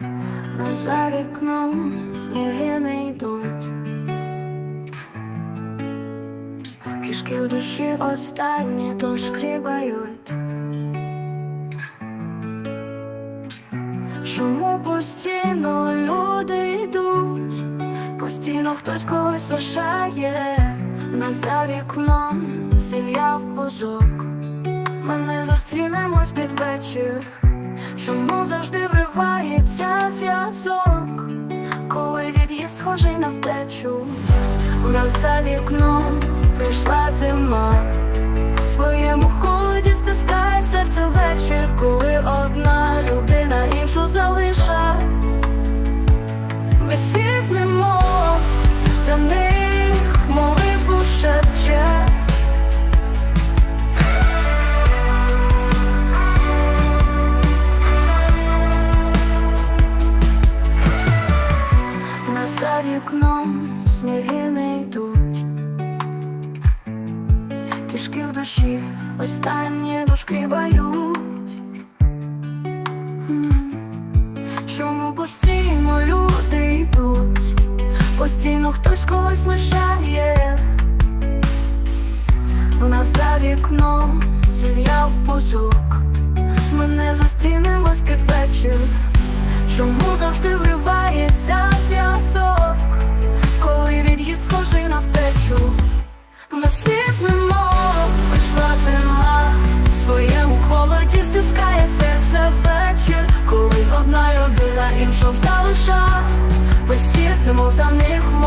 На за вікном сніги не йдуть. Кішки в душі останні дошкрібають. Чому постійно люди йдуть? Постійно хтось когось лишає, на за вікном зів'яв позок. Ми не зустрінемось під вечір. Чому завжди вривається схожий на втечу, У нас за вікном прийшла зима, сніги не йдуть, кішки в душі останні дошкрібають. Чому постійно люди йдуть, постійно хтось когось лишає, у нас за вікном зів'яв позок, ми не зустрінемось під вечір. Чому завжди світ немов за них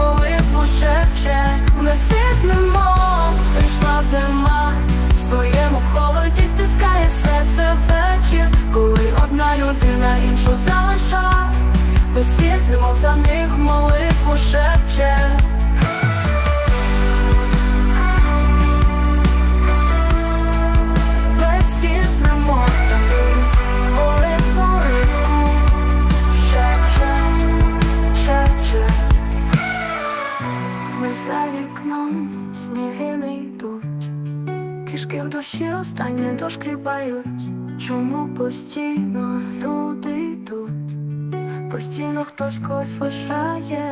кішки в душі останні дошкрібають. Чому постійно люди йдуть? Постійно хтось когось лишає.